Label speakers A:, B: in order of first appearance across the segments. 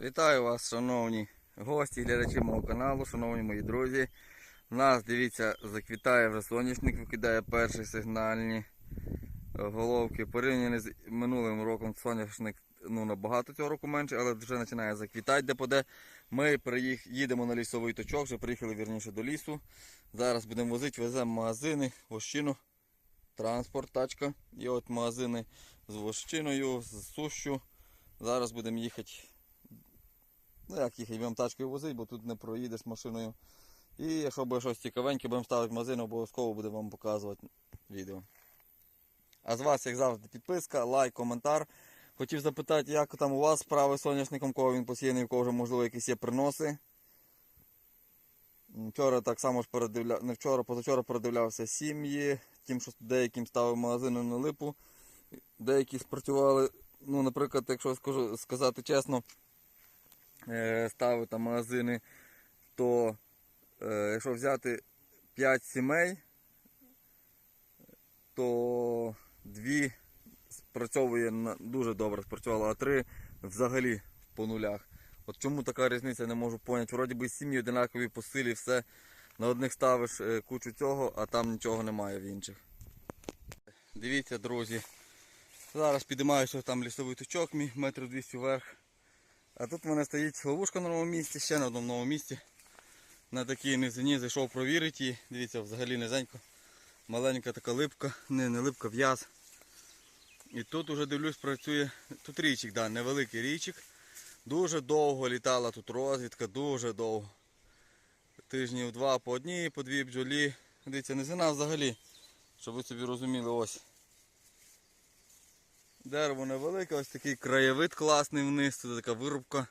A: Вітаю вас, шановні гості, глядачі мого каналу, шановні мої друзі. Нас, дивіться, заквітає вже соняшник, викидає перші сигнальні головки. Порівняно з минулим роком соняшник ну, набагато цього року менше, але вже починає заквітати де-поде. Ми приїх... їдемо на лісовий точок, вже приїхали вірніше до лісу. Зараз будемо возити, веземо магазини, вощину, транспорт, тачка. І от магазини з вощиною, з сущу. Зараз будемо їхати Ну як їх будемо тачкою возити, бо тут не проїдеш машиною. І якщо буде щось цікавеньке, будемо ставити магазин, обов'язково буде вам показувати відео. А з вас, як завжди, підписка, лайк, коментар. Хотів запитати, як там у вас справи з соняшником, кого він посіяний, у кого вже можливо якісь є приноси. Вчора так само ж передивляв, не вчора, позавчора передивлявся сім'ї, тим, що деяким ставив магазини на липу. Деякі спрацювали, ну, наприклад, якщо скажу, сказати чесно, ставив там магазини, то е, якщо взяти 5 сімей, то 2 спрацьовує дуже добре спрацювало, а 3 взагалі по нулях. От чому така різниця не можу поняти. Вроді би сім'ї одинакові по силі, все. На одних ставиш е, кучу цього, а там нічого немає в інших. Дивіться, друзі. Зараз підіймаюся там лісовий точок мій, метрів 200 вверх. А тут в мене стоїть ловушка на новому місці, ще на одному новому місці. На такій низині зайшов провірити її. Дивіться, взагалі низенько. Маленька така липка, не, не липка, в'яз. І тут уже дивлюсь, працює. Тут річик, да, невеликий річик. Дуже довго літала тут розвідка, дуже довго. Тижнів два по одній, по дві бджолі. Дивіться, низина взагалі, щоб ви собі розуміли, ось. Дерево невелике, ось такий краєвид класний вниз, тут така вирубка.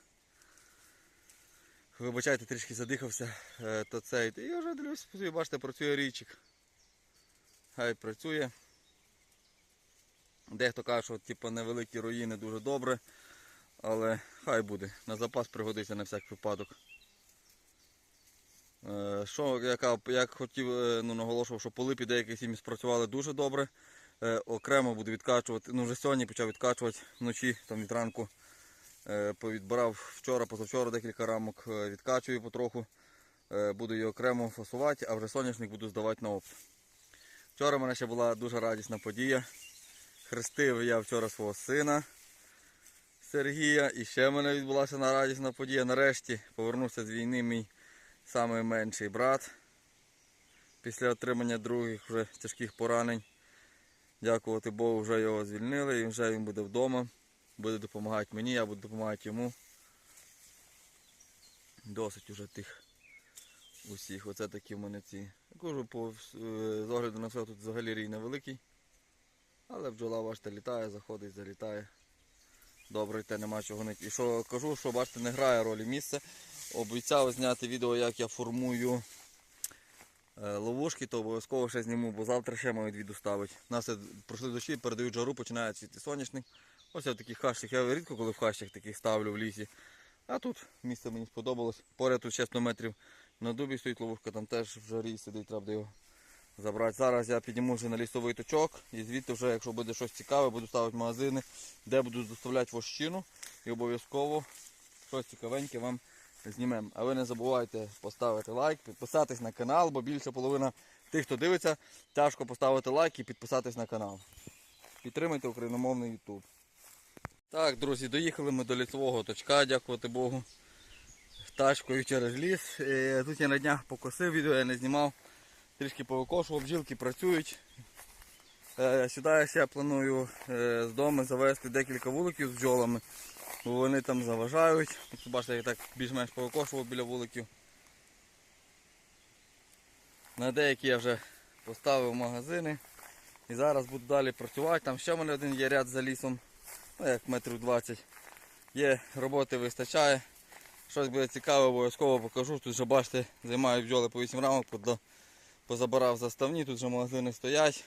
A: Вибачайте, трішки задихався, е, то цей. І вже дивлюсь, бачите, працює річик. Хай працює. Дехто каже, що типу, невеликі руїни дуже добре, але хай буде. На запас пригодиться на всяк випадок. Е, Що, яка, як хотів, е, ну, наголошував, що по липі деякі сім'ї спрацювали дуже добре. Е, окремо буду відкачувати. Ну вже сьогодні почав відкачувати вночі, там від ранку. Е, вчора, позавчора декілька рамок, е, відкачую потроху. Е, буду її окремо фасувати, а вже соняшник буду здавати на опт. Вчора в мене ще була дуже радісна подія. Хрестив я вчора свого сина Сергія. І ще в мене відбулася на радісна подія. Нарешті повернувся з війни мій найменший брат. Після отримання других вже тяжких поранень. Дякувати Богу, вже його звільнили і вже він буде вдома. Буде допомагати мені, я буду допомагати йому. Досить уже тих усіх. Оце такі в мене ці. Кажу, по, е, з огляду на все тут взагалі рій невеликий. Але бджола, бачите, літає, заходить, залітає. Добре, йде, нема чого не. І що кажу, що бачите, не грає ролі місце. Обіцяв зняти відео, як я формую ловушки, то обов'язково ще зніму, бо завтра ще мають відео ставити. У нас е, пройшли дощі, передають жару, починає цвіти соняшник. Ось я в таких хащах. Я рідко коли в хащах таких ставлю в лісі. А тут місце мені сподобалось. Поряд тут чесно метрів на дубі стоїть ловушка, там теж в жарі сидить, треба його забрати. Зараз я підніму вже на лісовий точок і звідти вже, якщо буде щось цікаве, буду ставити магазини, де буду доставляти вощину і обов'язково щось цікавеньке вам знімемо. А ви не забувайте поставити лайк, підписатись на канал, бо більше половина тих, хто дивиться, тяжко поставити лайк і підписатись на канал. Підтримайте україномовний YouTube. Так, друзі, доїхали ми до лісового точка, дякувати Богу. Тачкою через ліс. Е, Тут я на днях покосив відео, я не знімав. Трішки повикошував, бджілки працюють. Е, Сюди я планую е, з дому завести декілька вуликів з бджолами, бо вони там заважають. Тут, бачите, я так більш-менш повикошував біля вуликів. На деякі я вже поставив магазини. І зараз буду далі працювати. Там ще в мене один є ряд за лісом, ну як метрів 20. Є, роботи вистачає. Щось буде цікаве, обов'язково покажу. Тут вже бачите, займають бджоли по 8 рамок, позабирав заставні, тут вже магазини стоять.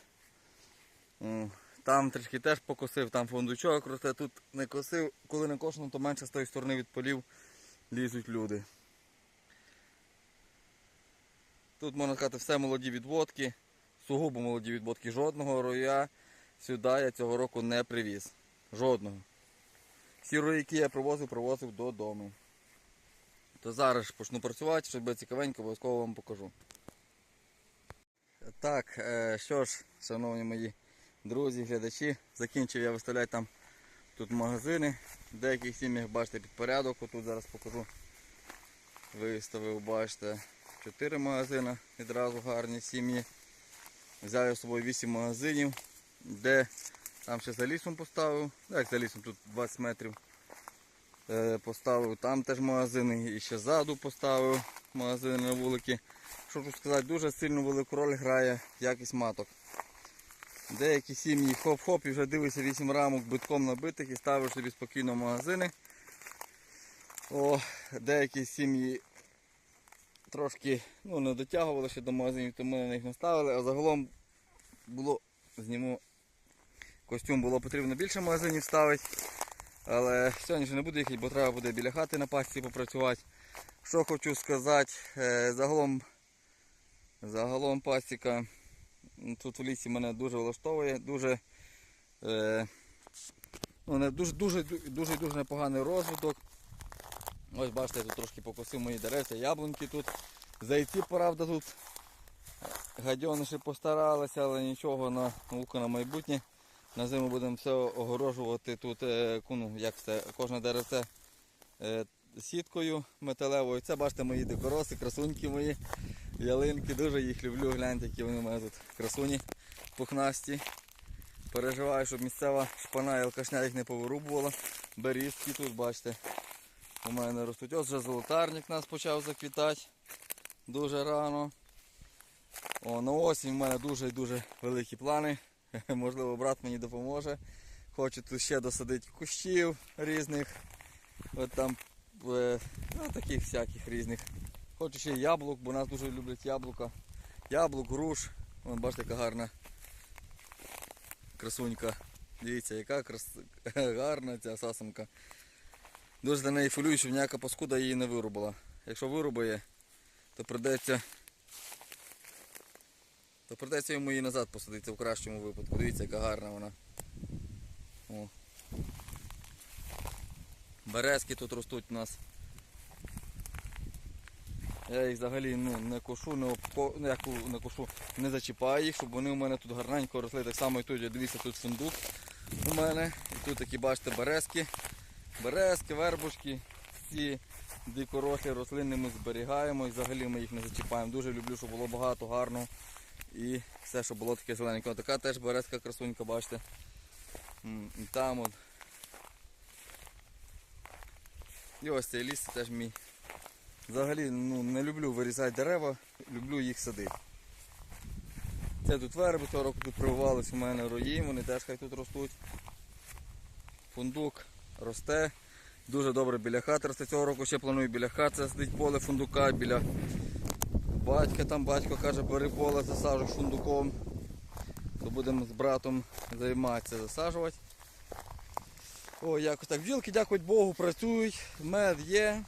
A: Там трішки теж покосив, там фундучок росте, тут не косив, коли не кошено, то менше з тої сторони від полів лізуть люди. Тут можна сказати все молоді відводки, сугубо молоді відводки. Жодного роя сюди я цього року не привіз. Жодного. всі рої, які я привозив, привозив додому. То зараз ж почну працювати, щоб цікавенько, обов'язково вам покажу. Так, е, що ж, шановні мої друзі, глядачі, закінчив я виставляти там тут магазини. Деяких сім'ях бачите під порядок, отут зараз покажу. Виставив, бачите, 4 магазини, відразу гарні сім'ї. Взяв я з собою 8 магазинів, де там ще за лісом поставив, ну, як за лісом, тут 20 метрів. Е, Поставив там теж магазини і ще ззаду поставив магазини на вулики. Що хочу сказати, дуже сильно велику роль грає якість маток. Деякі сім'ї хоп-хоп і вже дивишся 8 рамок битком набитих і ставиш собі спокійно в магазини. О, деякі сім'ї трошки ну, не дотягували ще до магазинів, тому на них не ставили, а загалом було, зніму костюм, було потрібно більше магазинів ставити. Але сьогодні вже не буду їхати, бо треба буде біля хати на пасті попрацювати. Що хочу сказати, е, загалом, загалом пасіка тут в лісі мене дуже влаштовує, дуже, е, ну, не, дуже, дуже, непоганий розвиток. Ось бачите, я тут трошки покосив мої деревця, яблуньки тут. Зайці, правда, тут гадьониші постаралися, але нічого на науку на майбутнє. На зиму будемо все огорожувати тут е, ну, як це, кожне деревце е, сіткою металевою. Це бачите мої дикороси, красуньки мої, ялинки. Дуже їх люблю. Гляньте, які вони у мене тут красуні, пухнасті. Переживаю, щоб місцева шпана і алкашня їх не повирубувала. Берізки тут, бачите, у мене ростуть. Ось вже золотарник нас почав заквітати дуже рано. О, на осінь в мене дуже і дуже великі плани. Можливо, брат мені допоможе. Хочу тут ще досадити кущів різних. От там е, ну, таких всяких різних. Хочу ще яблук, бо нас дуже люблять яблука. Яблук, груш. Вон бачите, яка гарна красунька. Дивіться, яка крас... гарна ця сасанка. Дуже за неї фолюю, щоб ніяка паскуда її не вирубала. Якщо вирубає, то придеться то придеться йому її назад посадити в кращому випадку. Дивіться, яка гарна вона. О. Березки тут ростуть у нас. Я їх взагалі ну, не кошу, не обко... ну, як не кошу, не зачіпаю їх, щоб вони у мене тут гарненько росли. Так само і тут, я дивіться, тут фундук у мене. І тут такі, бачите, березки. Березки, вербушки. Ці дикорослі рослини ми зберігаємо і взагалі ми їх не зачіпаємо. Дуже люблю, щоб було багато гарного. І все, щоб було таке зелененьке. Така теж березка красунька, бачите. Там от. І ось цей ліс теж мій. Взагалі ну, не люблю вирізати дерева, люблю їх садити. Це тут верби, цього року тут прививались у мене рої, вони теж хай тут ростуть. Фундук росте. Дуже добре біля хати росте. Цього року ще планую біля хати садити поле фундука, біля батька там батько каже, бери поле, засаджуй фундуком. То будемо з братом займатися засаджувати. О, якось так. Бджілки, дякувати Богу, працюють, мед є.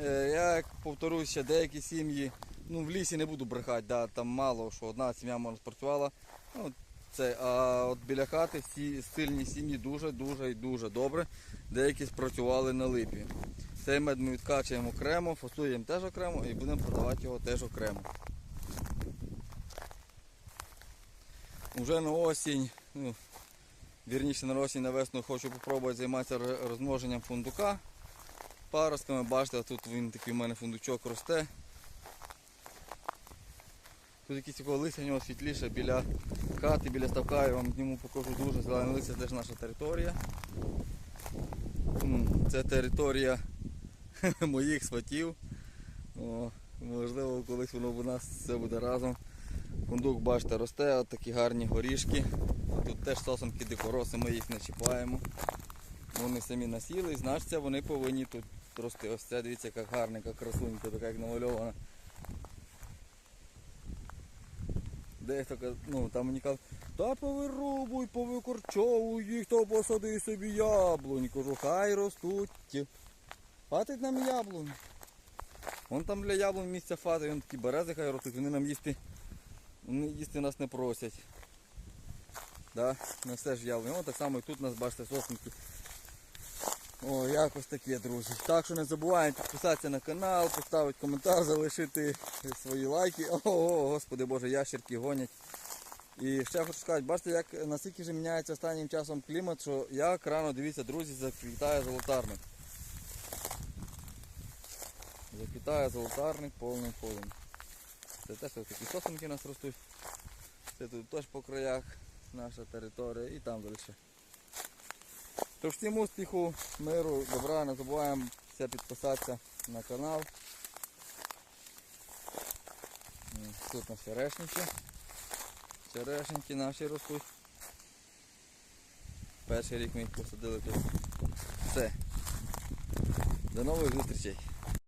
A: Е, Я як повторюсь, деякі сім'ї, ну в лісі не буду брехати, да, там мало, що одна сім'я може спрацювала. Ну, це, а от біля хати всі сильні сім'ї дуже-дуже і дуже добре. Деякі спрацювали на липі. Цей мед ми відкачуємо окремо, фасуємо теж окремо і будемо продавати його теж окремо. Уже на осінь, ну, вірніше на осінь на весну хочу спробувати займатися розмноженням фундука. Паростками, бачите, тут він такий у мене фундучок росте. Тут якийсь такого листя у нього світліше біля хати, біля ставка, я вам зніму покажу дуже зелене листя, це теж наша територія. Це територія моїх сватів. О, можливо, колись воно в нас все буде разом. Фундук, бачите, росте, от такі гарні горішки. Тут теж сосенки дикороси, ми їх не чіпаємо. Вони самі насіли, значить вони повинні тут рости. Ось це дивіться, яка гарна, яка красунька, така як намальована. Дехто ну, там мені кажуть, та повирубуй, повикорчовуй їх, то посади собі яблунь. Кажу, хай ростуть. Хватить нам яблунь. Вон там для яблунь місця хватить, вон такі берези хай ростуть, вони нам їсти, вони їсти нас не просять. Да? На все ж яблунь. О, так само і тут нас, бачите, сосенки. О, якось таке, друзі. Так що не забуваємо підписатися на канал, поставити коментар, залишити свої лайки. Ого, господи боже, ящерки гонять. І ще хочу сказати, бачите, як наскільки вже міняється останнім часом клімат, що як рано, дивіться, друзі, заквітає золотарник. Заквітає золотарник повним ходом. Це теж такі сосенки у нас ростуть. Це тут теж по краях наша територія і там далі. Тож всім успіху, миру, добра, не забуваємо підписатися на канал. Тут наші черешники. Наші ростуть. Перший рік ми їх посадили тут. Все. До нових зустрічей.